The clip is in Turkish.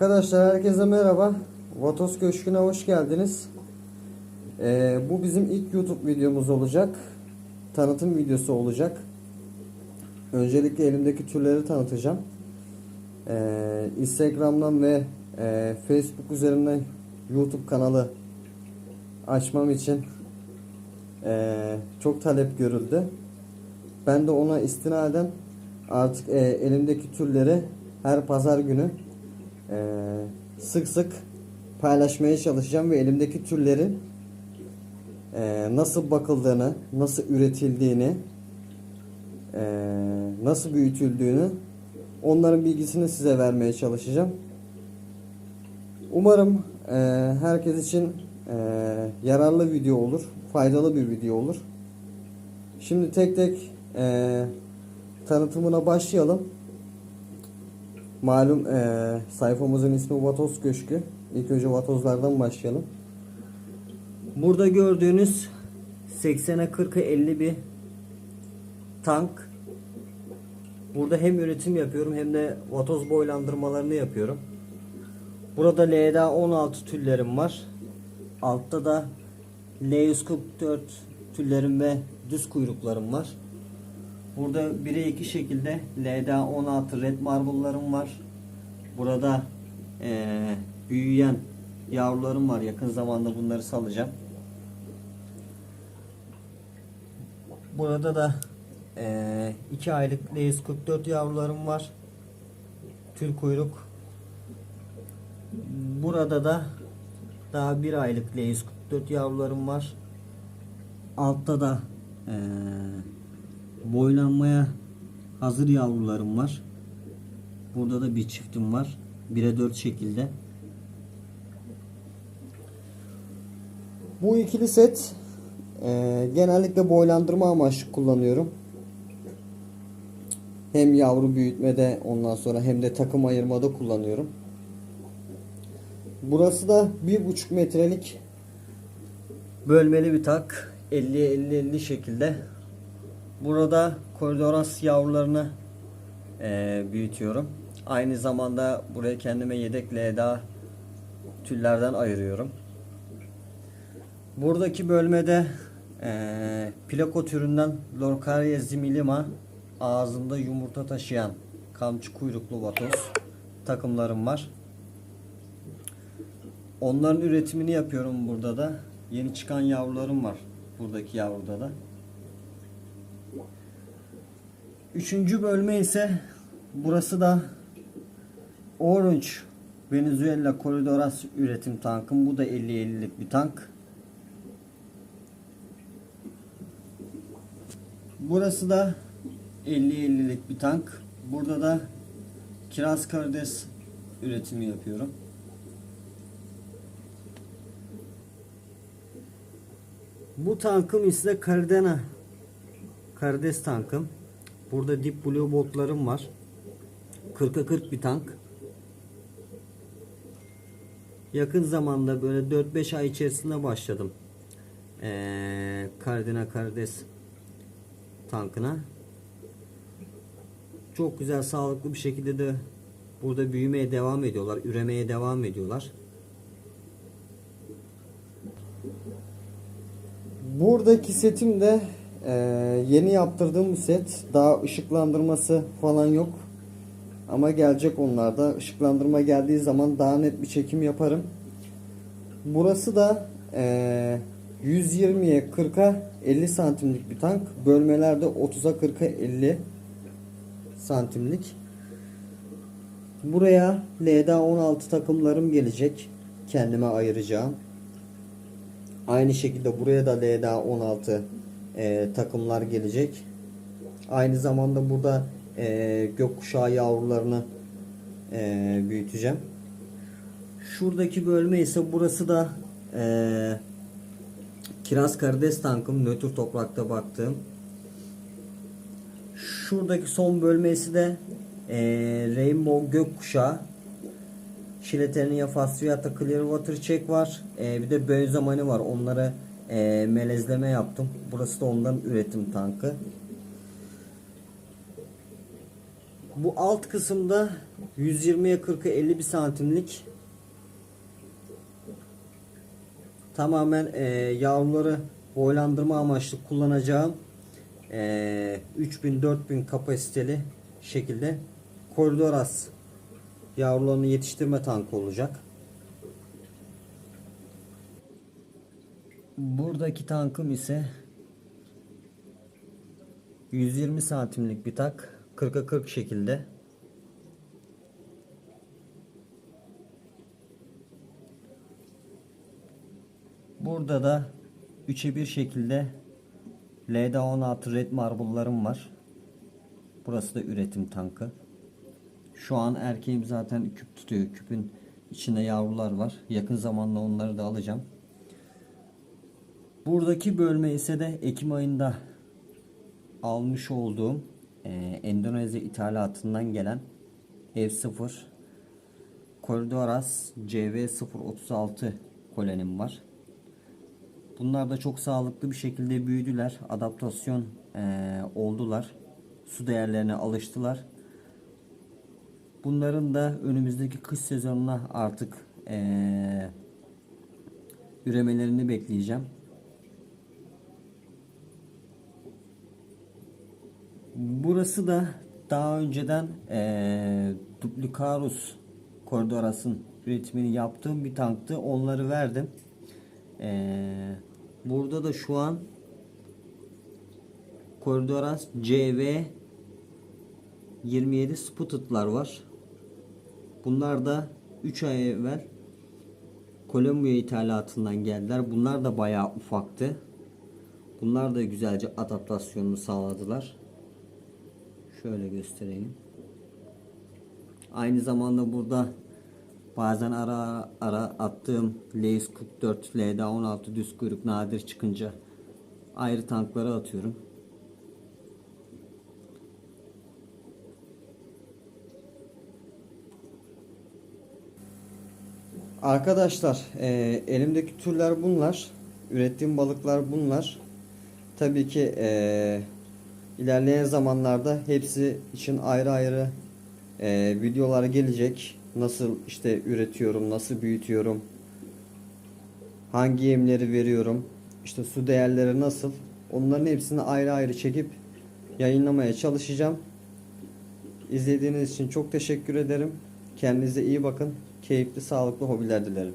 Arkadaşlar herkese merhaba. Vatos Köşkü'ne hoş geldiniz. Ee, bu bizim ilk YouTube videomuz olacak. Tanıtım videosu olacak. Öncelikle elimdeki türleri tanıtacağım. Ee, Instagram'dan ve e, Facebook üzerinden YouTube kanalı açmam için e, çok talep görüldü. Ben de ona istinaden artık e, elimdeki türleri her pazar günü e, sık sık paylaşmaya çalışacağım ve elimdeki türlerin e, nasıl bakıldığını, nasıl üretildiğini, e, nasıl büyütüldüğünü onların bilgisini size vermeye çalışacağım. Umarım e, herkes için e, yararlı video olur, faydalı bir video olur. Şimdi tek tek e, tanıtımına başlayalım. Malum e, sayfamızın ismi Vatoz Köşkü. İlk önce vatozlardan başlayalım. Burada gördüğünüz 80'e 40'a 50 bir tank. Burada hem üretim yapıyorum hem de vatoz boylandırmalarını yapıyorum. Burada LDA 16 tüllerim var. Altta da L144 tüllerim ve düz kuyruklarım var. Burada 1'e 2 şekilde LDA 16 red marble'larım var. Burada eee, büyüyen yavrularım var. Yakın zamanda bunları salacağım. Burada da 2 aylık L144 yavrularım var. Tül kuyruk. Burada da daha 1 aylık L144 yavrularım var. Altta da eee boylanmaya hazır yavrularım var. Burada da bir çiftim var. 1'e 4 şekilde. Bu ikili set e, genellikle boylandırma amaçlı kullanıyorum. Hem yavru büyütmede ondan sonra hem de takım ayırmada kullanıyorum. Burası da 1,5 metrelik bölmeli bir tak. 50'ye 50-50 şekilde Burada koridoras yavrularını e, büyütüyorum. Aynı zamanda buraya kendime yedek LDA tüllerden ayırıyorum. Buradaki bölmede e, plako türünden Lorcaria zimilima ağzında yumurta taşıyan kamçı kuyruklu vatoz takımlarım var. Onların üretimini yapıyorum burada da. Yeni çıkan yavrularım var buradaki yavruda da. Üçüncü bölme ise burası da Orange Venezuela Corridoras üretim tankım. Bu da 50-50'lik bir tank. Burası da 50-50'lik bir tank. Burada da kiraz karides üretimi yapıyorum. Bu tankım ise Cardena karides tankım. Burada Deep Blue botlarım var. 40'a 40 bir tank. Yakın zamanda böyle 4-5 ay içerisinde başladım. Ee, Cardina Cardes tankına. Çok güzel sağlıklı bir şekilde de burada büyümeye devam ediyorlar. Üremeye devam ediyorlar. Buradaki setim de ee, yeni yaptırdığım bu set daha ışıklandırması falan yok. Ama gelecek onlarda. Işıklandırma geldiği zaman daha net bir çekim yaparım. Burası da e, 120'ye 40'a 50 santimlik bir tank. Bölmelerde 30'a 40'a 50 santimlik. Buraya LDA 16 takımlarım gelecek. Kendime ayıracağım. Aynı şekilde buraya da LDA 16 e, takımlar gelecek. Aynı zamanda burada e, gökkuşağı yavrularını e, büyüteceğim. Şuradaki bölme ise burası da e, kiraz karides tankım nötr toprakta baktığım. Şuradaki son bölmesi de e, Rainbow gökkuşağı. Şileternia fasciata Clearwater Check var. E, bir de Bözamani var. Onları e, melezleme yaptım. Burası da ondan üretim tankı. Bu alt kısımda 120'ye 40'a 50 bir santimlik tamamen e, yavruları boylandırma amaçlı kullanacağım e, 3000-4000 kapasiteli şekilde koridoras yavrularını yetiştirme tankı olacak. Buradaki tankım ise 120 santimlik bir tak 40'a 40 şekilde Burada da 3'e 1 şekilde LD16 Red Marble'larım var. Burası da üretim tankı. Şu an erkeğim zaten küp tutuyor. Küpün içinde yavrular var. Yakın zamanda onları da alacağım. Buradaki bölme ise de Ekim ayında almış olduğum e, Endonezya ithalatından gelen F0 Cordoras CV036 kolenim var. Bunlar da çok sağlıklı bir şekilde büyüdüler. Adaptasyon e, oldular. Su değerlerine alıştılar. Bunların da önümüzdeki kış sezonuna artık e, üremelerini bekleyeceğim. Burası da daha önceden e, Duplicarus Cordoras'ın üretimini yaptığım bir tanktı. Onları verdim. E, burada da şu an Cordoras CV 27 Sputted'lar var. Bunlar da 3 ay evvel Kolombiya ithalatından geldiler. Bunlar da bayağı ufaktı. Bunlar da güzelce adaptasyonunu sağladılar. Şöyle göstereyim. Aynı zamanda burada bazen ara ara attığım Leis 44 LD 16 düz kuyruk nadir çıkınca ayrı tanklara atıyorum. Arkadaşlar e, elimdeki türler bunlar. Ürettiğim balıklar bunlar. Tabii ki e, ilerleyen zamanlarda hepsi için ayrı ayrı e, videolar gelecek. Nasıl işte üretiyorum, nasıl büyütüyorum, hangi yemleri veriyorum, işte su değerleri nasıl. Onların hepsini ayrı ayrı çekip yayınlamaya çalışacağım. İzlediğiniz için çok teşekkür ederim. Kendinize iyi bakın. Keyifli, sağlıklı hobiler dilerim.